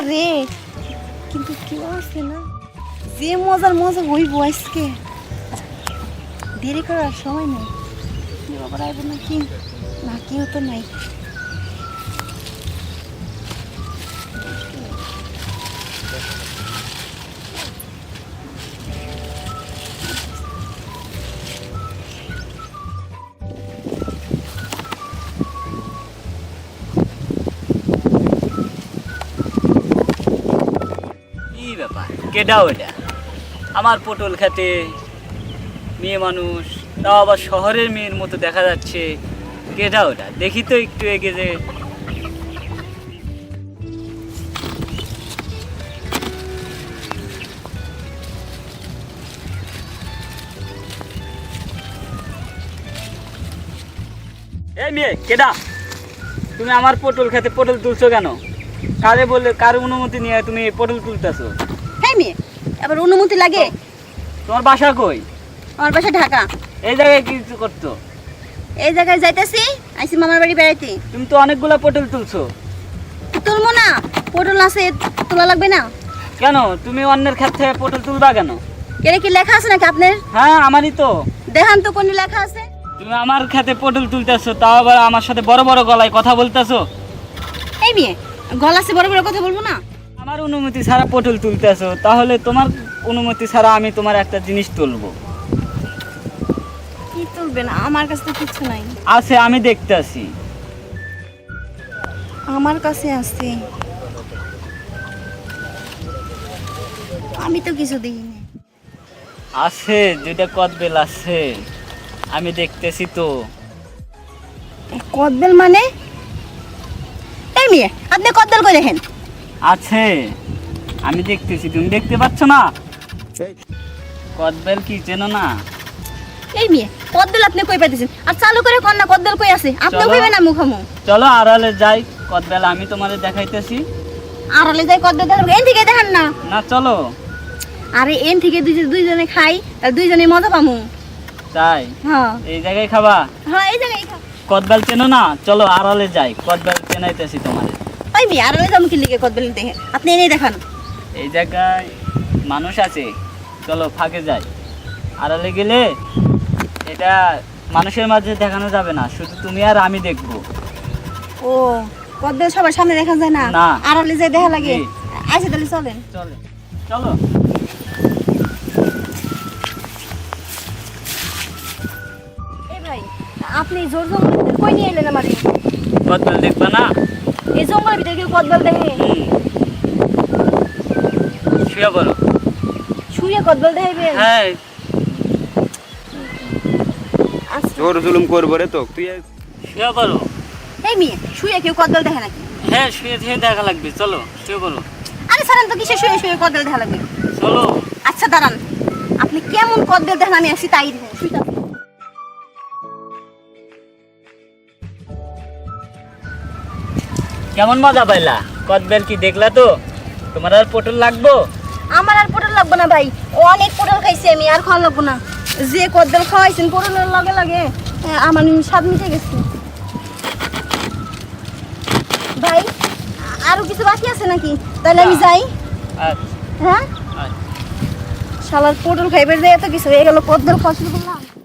রে। কিন্তু কেউ আছে না? যে মজার মজা হইব আজকে। দেরি করার সময় নেই। কেউ আবার আইব নাকি? না কেউ তো নাই। ব্যাপার? কেডা ওটা আমার পটল খেতে মেয়ে মানুষ, তাও আবার শহরের মেয়ের মতো দেখা যাচ্ছে। কেডা ওটা দেখি তো একটু এগে যে। মেয়ে, কেডা? তুমি আমার পটল খেতে পটল তুলছো কেন? কারে বলে কার অনুমতি নিয়ে তুমি পটল তুলতেছো? হ্যাঁ মেয়ে আবার অনুমতি লাগে? তোমার বাসা কই? আমার বাসা ঢাকা। এই জায়গায় কিছু করতো? এই জায়গায় যাইতেছি আইসি মামার বাড়ি বেড়াইতে। তুমি তো অনেকগুলা পটল তুলছো। তুলবো না পটল আছে তোলা লাগবে না। কেন? তুমি অন্যের ক্ষেত থেকে পটল তুলবা কেন? কেন কি লেখা আছে নাকি আপনার? হ্যাঁ আমারই তো। দেখান তো কোন লেখা আছে। তুমি আমার খেতে পটল তুলতেছো তাও আবার আমার সাথে বড় বড় গলায় কথা বলতেছো? এই মেয়ে গলা আছে বড় বড় কথা বলব না? আমার অনুমতি ছাড়া পটল তুলতেছো তাহলে তোমার অনুমতি ছাড়া আমি তোমার একটা জিনিস তুলবো। কি তুলবে না আমার কাছে তো কিছু নাই। আছে আমি দেখতে আসি আমার কাছে আছে। আমি তো কিছু দেখিনি। আছে দুইটা কদবেল আছে। আমি দেখতেছি তো। কদবেল মানে? এই মেয়ে আপনি কদবেল করে দেখেন? আছে। আমি দেখতেছি তুমি দেখতে পাচ্ছ না? কদবেল কি চেনো না? এই মেয়ে কদবেল আপনি কই পাইতেছেন? আর চালু করে কন না কদবেল কই আছে? আপনি। কইবে না মুখামু চলো আড়ালে যাই। কদবেল আমি তোমাদের দেখাইতেছি। আর হলে যাই কদবেল দেখেন এন থেকে দেখেন না। না চলো। আরে এন থেকে দুই দুইজনে খাই আর দুইজনে মজা পামু। তাই? হ্যাঁ। এই জায়গায় খাবা? হ্যাঁ এই জায়গায় খা কদবেল চেনো না? চলো আড়ালে যাই। কদবেল চেনাইতেছি তোমাদের ওই আর হলে যাব কি লিখে কদবেল দেখে আপনি এনে দেখান। এই জায়গায় মানুষ আছে। চলো ফাঁকে যাই। আড়ালে গেলে এটা মানুষের মাঝে দেখানো যাবে না। শুধু তুমি আর আমি দেখব। ও কদবেল সবার সামনে দেখা যায় না? না। আর হলে যাই দেখা লাগে? জি। আচ্ছা তাহলে চলেন। চলে। চলো। এই ভাই আপনি জোর ভিতরে কই নিয়ে এলেন আমারে? কদবেল দেখবা না? এই জঙ্গলের ভিতরে কেউ কদবেল দেখে শুয়ে পড়ো শুয়ে কদবেল হ্যাঁ জোর জুলুম করব রে তো তুই শুয়ে পড়ো এই মেয়ে শুয়ে কেউ কদবেল দেখে নাকি? হ্যাঁ শুয়ে শুয়ে দেখা লাগবে চলো শুয়ে পড়ো। আরে সারান তো কিসে শুয়ে শুয়ে কদবেল দেখা লাগবে? চলো। আচ্ছা দাঁড়ান। আপনি কেমন কদবেল দেখেন আমি আসি তাই দেখেন কেমন মজা পাইলা? কদবেল কি দেখলা তো? তোমার আর পটল লাগবো? আমার আর পটল লাগবে না ভাই। অনেক পটল খাইছি আমি আর খাওয়া লাগবো না। যে কদবেল খাওয়াইছেন পটলের লগে লাগে আমার স্বাদ মিটে গেছে। ভাই আরও কিছু বাকি আছে নাকি? তাহলে আমি যাই। আচ্ছা। হ্যাঁ? আচ্ছা। শালার পটল খাইবার যায় এত কিছু হয়ে গেল কদবেল খাওয়া শুরু করলাম।